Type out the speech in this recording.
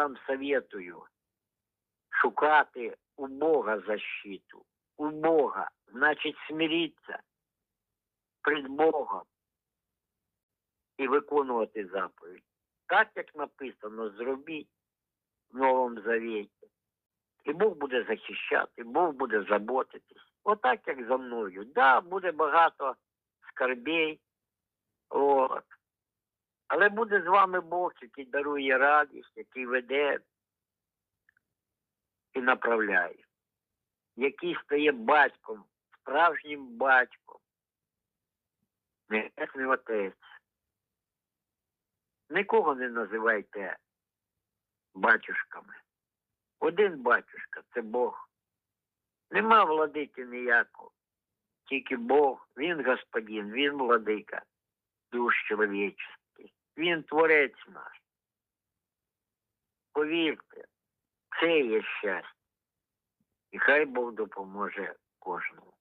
вам советую шукати у Бога защиту. У Бога. Значить, смиріться перед Богом і виконувати заповідь. Так, як написано, зробіть в Новому Завіті. І Бог буде захищати, Бог буде заботитись. Отак, як за мною. Да, буде багато скарбей. От. Але буде з вами Бог, який дарує радість, який веде і направляє, який стає батьком, справжнім батьком. Небесний отець. Нікого не називайте батюшками. Один батюшка це Бог. Нема владики ніякого. Тільки Бог, Він Господин, Він владика душ чоловічих. Він творець наш. Повірте, це є щастя. І хай Бог допоможе кожному.